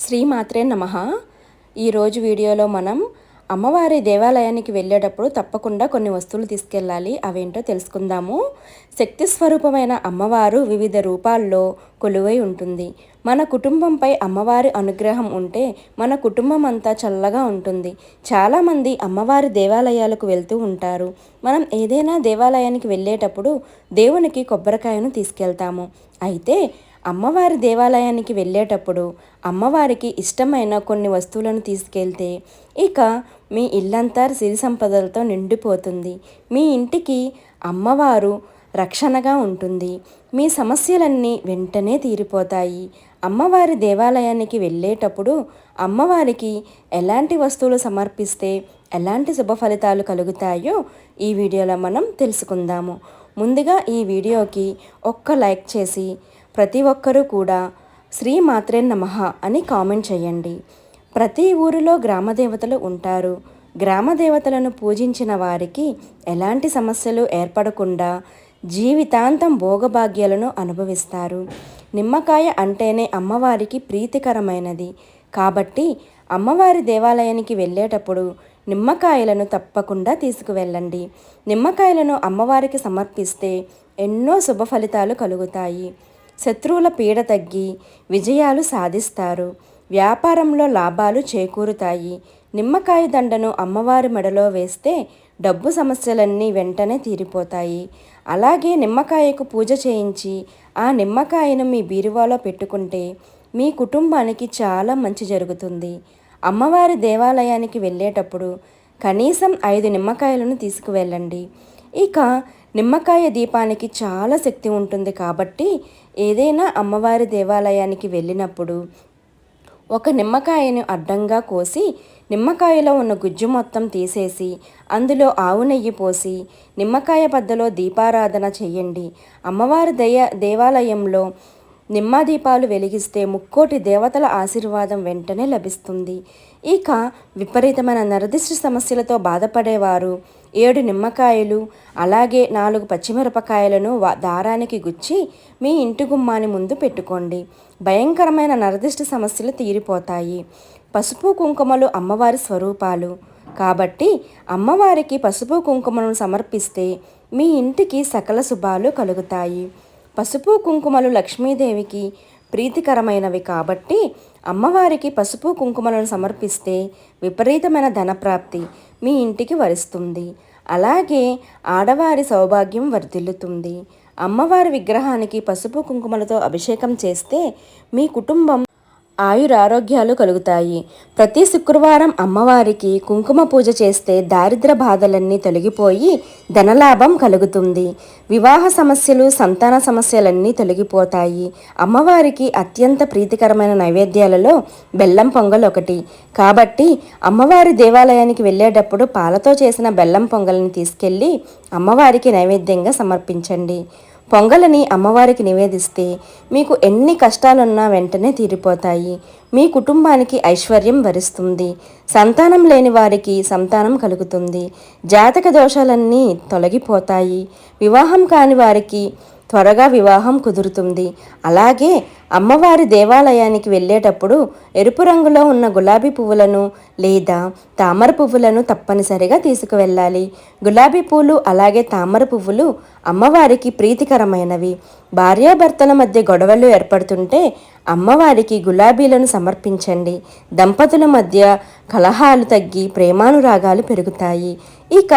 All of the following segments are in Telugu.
శ్రీమాత్రే నమ. ఈరోజు వీడియోలో మనం అమ్మవారి దేవాలయానికి వెళ్ళేటప్పుడు తప్పకుండా కొన్ని వస్తువులు తీసుకెళ్ళాలి. అవేంటో తెలుసుకుందాము. శక్తి స్వరూపమైన అమ్మవారు వివిధ రూపాల్లో కొలువై ఉంటుంది. మన కుటుంబంపై అమ్మవారి అనుగ్రహం ఉంటే మన కుటుంబం అంతా చల్లగా ఉంటుంది. చాలామంది అమ్మవారి దేవాలయాలకు వెళ్తూ ఉంటారు. మనం ఏదైనా దేవాలయానికి వెళ్ళేటప్పుడు దేవునికి కొబ్బరికాయను తీసుకెళ్తాము. అయితే అమ్మవారి దేవాలయానికి వెళ్ళేటప్పుడు అమ్మవారికి ఇష్టమైన కొన్ని వస్తువులను తీసుకెళ్తే ఇక మీ ఇల్లంతా సిరి సంపదలతో నిండిపోతుంది. మీ ఇంటికి అమ్మవారు రక్షణగా ఉంటుంది. మీ సమస్యలన్నీ వెంటనే తీరిపోతాయి. అమ్మవారి దేవాలయానికి వెళ్ళేటప్పుడు అమ్మవారికి ఎలాంటి వస్తువులు సమర్పిస్తే ఎలాంటి శుభ ఫలితాలు కలుగుతాయో ఈ వీడియోలో మనం తెలుసుకుందాము. ముందుగా ఈ వీడియోకి ఒక్క లైక్ చేసి ప్రతి ఒక్కరూ కూడా శ్రీ మాత్రే నమః అని కామెంట్ చేయండి. ప్రతి ఊరిలో గ్రామదేవతలు ఉంటారు. గ్రామదేవతలను పూజించిన వారికి ఎలాంటి సమస్యలు ఏర్పడకుండా జీవితాంతం భోగభాగ్యాలను అనుభవిస్తారు. నిమ్మకాయ అంటేనే అమ్మవారికి ప్రీతికరమైనది. కాబట్టి అమ్మవారి దేవాలయానికి వెళ్ళేటప్పుడు నిమ్మకాయలను తప్పకుండా తీసుకువెళ్ళండి. నిమ్మకాయలను అమ్మవారికి సమర్పిస్తే ఎన్నో శుభ ఫలితాలు కలుగుతాయి. శత్రువుల పీడ తగ్గి విజయాలు సాధిస్తారు. వ్యాపారంలో లాభాలు చేకూరుతాయి. నిమ్మకాయ దండను అమ్మవారి మెడలో వేస్తే డబ్బు సమస్యలన్నీ వెంటనే తీరిపోతాయి. అలాగే నిమ్మకాయకు పూజ చేయించి ఆ నిమ్మకాయను మీ బీరువాలో పెట్టుకుంటే మీ కుటుంబానికి చాలా మంచి జరుగుతుంది. అమ్మవారి దేవాలయానికి వెళ్ళేటప్పుడు కనీసం ఐదు నిమ్మకాయలను తీసుకువెళ్ళండి. ఇక నిమ్మకాయ దీపానికి చాలా శక్తి ఉంటుంది కాబట్టి ఏదైనా అమ్మవారి దేవాలయానికి వెళ్ళినప్పుడు ఒక నిమ్మకాయను అడ్డంగా కోసి నిమ్మకాయలో ఉన్న గుజ్జు మొత్తం తీసేసి అందులో ఆవు నెయ్యి పోసి నిమ్మకాయ పద్దలో దీపారాధన చేయండి. అమ్మవారి దయ దేవాలయంలో నిమ్మాదీపాలు వెలిగిస్తే ముక్కోటి దేవతల ఆశీర్వాదం వెంటనే లభిస్తుంది. ఇక విపరీతమైన నరదిష్టి సమస్యలతో బాధపడేవారు ఏడు నిమ్మకాయలు అలాగే నాలుగు పచ్చిమిరపకాయలను దారానికి గుచ్చి మీ ఇంటి గుమ్మాని ముందు పెట్టుకోండి. భయంకరమైన నరదిష్టి సమస్యలు తీరిపోతాయి. పసుపు కుంకుమలు అమ్మవారి స్వరూపాలు. కాబట్టి అమ్మవారికి పసుపు కుంకుమను సమర్పిస్తే మీ ఇంటికి సకల శుభాలు కలుగుతాయి. పసుపు కుంకుమలు లక్ష్మీదేవికి ప్రీతికరమైనవి కాబట్టి అమ్మవారికి పసుపు కుంకుమలను సమర్పిస్తే విపరీతమైన ధనప్రాప్తి మీ ఇంటికి వరిస్తుంది. అలాగే ఆడవారి సౌభాగ్యం వర్ధిల్లుతుంది. అమ్మవారి విగ్రహానికి పసుపు కుంకుమలతో అభిషేకం చేస్తే మీ కుటుంబం ఆయురారోగ్యాలు కలుగుతాయి. ప్రతి శుక్రవారం అమ్మవారికి కుంకుమ పూజ చేస్తే దారిద్ర బాధలన్నీ తొలగిపోయి ధనలాభం కలుగుతుంది. వివాహ సమస్యలు సంతాన సమస్యలన్నీ తొలగిపోతాయి. అమ్మవారికి అత్యంత ప్రీతికరమైన నైవేద్యాలలో బెల్లం పొంగల్ ఒకటి. కాబట్టి అమ్మవారి దేవాలయానికి వెళ్ళేటప్పుడు పాలతో చేసిన బెల్లం పొంగల్ని తీసుకెళ్ళి అమ్మవారికి నైవేద్యంగా సమర్పించండి. పొంగలని అమ్మవారికి నివేదిస్తే మీకు ఎన్ని కష్టాలున్నా వెంటనే తీరిపోతాయి. మీ కుటుంబానికి ఐశ్వర్యం వరిస్తుంది. సంతానం లేని వారికి సంతానం కలుగుతుంది. జాతక దోషాలన్నీ తొలగిపోతాయి. వివాహం కాని వారికి త్వరగా వివాహం కుదురుతుంది. అలాగే అమ్మవారి దేవాలయానికి వెళ్ళేటప్పుడు ఎరుపు రంగులో ఉన్న గులాబీ పువ్వులను లేదా తామర పువ్వులను తప్పనిసరిగా తీసుకువెళ్ళాలి. గులాబీ పూలు అలాగే తామర పువ్వులు అమ్మవారికి ప్రీతికరమైనవి. భార్యాభర్తల మధ్య గొడవలు ఏర్పడుతుంటే అమ్మవారికి గులాబీలను సమర్పించండి. దంపతుల మధ్య కలహాలు తగ్గి ప్రేమానురాగాలు పెరుగుతాయి. ఇక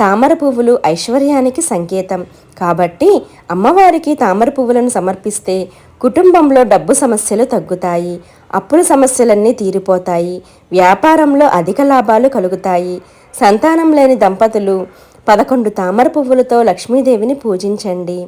తామర పువ్వులు ఐశ్వర్యానికి సంకేతం. కాబట్టి అమ్మవారికి తామర పువ్వులను సమర్పిస్తే కుటుంబంలో డబ్బు సమస్యలు తగ్గుతాయి. అప్పుల సమస్యలన్నీ తీరిపోతాయి. వ్యాపారంలో అధిక లాభాలు కలుగుతాయి. సంతానం లేని దంపతులు పదకొండు తామర పువ్వులతో లక్ష్మీదేవిని పూజించండి.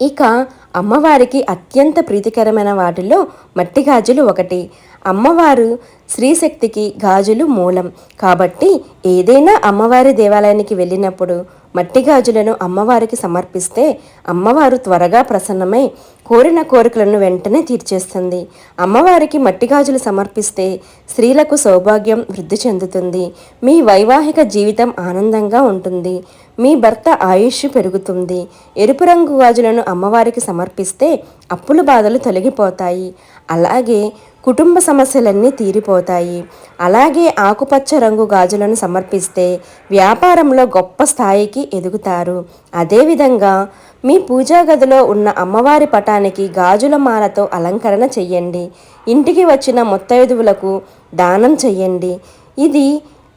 ఇక అమ్మవారికి అత్యంత ప్రీతికరమైన వాటిలో మట్టి గాజులు ఒకటి. అమ్మవారు శ్రీశక్తికి గాజులు మూలం. కాబట్టి ఏదైనా అమ్మవారి దేవాలయానికి వెళ్ళినప్పుడు మట్టి గాజులను అమ్మవారికి సమర్పిస్తే అమ్మవారు త్వరగా ప్రసన్నమై కోరిన కోరికలను వెంటనే తీర్చేస్తుంది. అమ్మవారికి మట్టి గాజులు సమర్పిస్తే స్త్రీలకు సౌభాగ్యం వృద్ధి చెందుతుంది. మీ వైవాహిక జీవితం ఆనందంగా ఉంటుంది. మీ భర్త ఆయుష్ పెరుగుతుంది. ఎరుపు రంగు గాజులను అమ్మవారికి సమర్పిస్తే అప్పుల బాధలు తొలగిపోతాయి. అలాగే కుటుంబ సమస్యలన్నీ తీరిపోతాయి. అలాగే ఆకుపచ్చ రంగు గాజులను సమర్పిస్తే వ్యాపారంలో గొప్ప స్థాయికి ఎదుగుతారు. అదేవిధంగా మీ పూజా గదిలో ఉన్న అమ్మవారి పటానికి గాజుల మాలతో అలంకరణ చెయ్యండి. ఇంటికి వచ్చిన ముత్తైదువులకు దానం చెయ్యండి. ఇది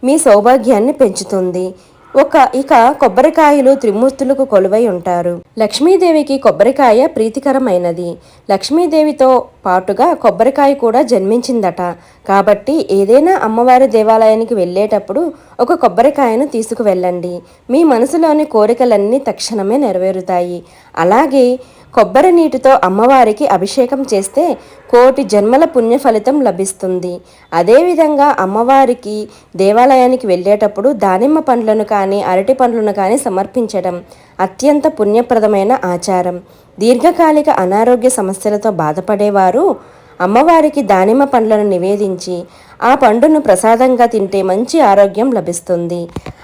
మీ సౌభాగ్యాన్ని పెంచుతుంది. ఒక ఇక కొబ్బరికాయలు త్రిమూర్తులకు కొలువై ఉంటారు. లక్ష్మీదేవికి కొబ్బరికాయ ప్రీతికరమైనది. లక్ష్మీదేవితో పాటుగా కొబ్బరికాయ కూడా జన్మించిందట. కాబట్టి ఏదైనా అమ్మవారి దేవాలయానికి వెళ్ళేటప్పుడు ఒక కొబ్బరికాయను తీసుకువెళ్ళండి. మీ మనసులోని కోరికలన్నీ తక్షణమే నెరవేరుతాయి. అలాగే కొబ్బరి నీటితో అమ్మవారికి అభిషేకం చేస్తే కోటి జన్మల పుణ్య ఫలితం లభిస్తుంది. అదేవిధంగా అమ్మవారికి దేవాలయానికి వెళ్ళేటప్పుడు దానిమ్మ పండ్లను కానీ అరటి పండ్లను కానీ సమర్పించడం అత్యంత పుణ్యప్రదమైన ఆచారం. దీర్ఘకాలిక అనారోగ్య సమస్యలతో బాధపడేవారు అమ్మవారికి దానిమ్మ పండ్లను నివేదించి ఆ పండును ప్రసాదంగా తింటే మంచి ఆరోగ్యం లభిస్తుంది.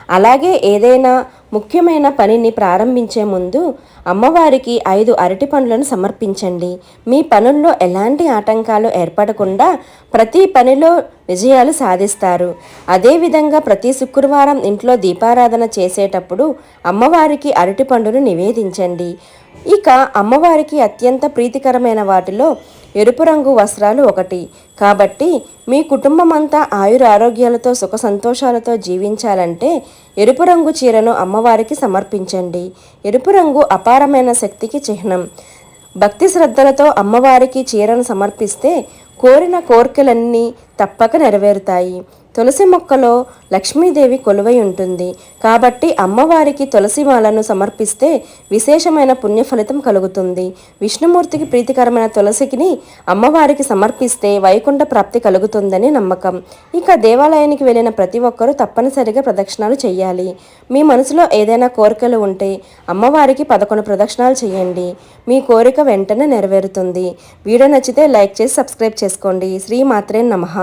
అలాగే ఏదైనా ముఖ్యమైన పనిని ప్రారంభించే ముందు అమ్మవారికి ఐదు అరటి పండ్లను సమర్పించండి. మీ పనుల్లో ఎలాంటి ఆటంకాలు ఏర్పడకుండా ప్రతి పనిలో విజయాలు సాధిస్తారు. అదేవిధంగా ప్రతి శుక్రవారం ఇంట్లో దీపారాధన చేసేటప్పుడు అమ్మవారికి అరటి పండును నివేదించండి. ఇక అమ్మవారికి అత్యంత ప్రీతికరమైన వాటిలో ఎరుపు రంగు వస్త్రాలు ఒకటి. కాబట్టి మీ కుటుంబమంతా ఆయుర ఆరోగ్యాలతో సుఖ సంతోషాలతో జీవించాలంటే ఎరుపు రంగు చీరను అమ్మవారికి సమర్పించండి. ఎరుపు రంగు అపారమైన శక్తికి చిహ్నం. భక్తి శ్రద్ధలతో అమ్మవారికి చీరను సమర్పిస్తే కోరిన కోరికలన్నీ తప్పక నెరవేరుతాయి. తులసి మొక్కలో లక్ష్మీదేవి కొలువై ఉంటుంది. కాబట్టి అమ్మవారికి తులసి మాలను సమర్పిస్తే విశేషమైన పుణ్య ఫలితం కలుగుతుంది. విష్ణుమూర్తికి ప్రీతికరమైన తులసికిని అమ్మవారికి సమర్పిస్తే వైకుంఠ ప్రాప్తి కలుగుతుందని నమ్మకం. ఇక దేవాలయానికి వెళ్ళిన ప్రతి ఒక్కరూ తప్పనిసరిగా ప్రదక్షిణాలు చేయాలి మీ మనసులో ఏదైనా కోరికలు ఉంటే అమ్మవారికి పదకొండు ప్రదక్షిణాలు చేయండి మీ కోరిక వెంటనే నెరవేరుతుంది. వీడియో నచ్చితే లైక్ చేసి సబ్స్క్రైబ్ చేసుకోండి. శ్రీ మాత్రే నమః.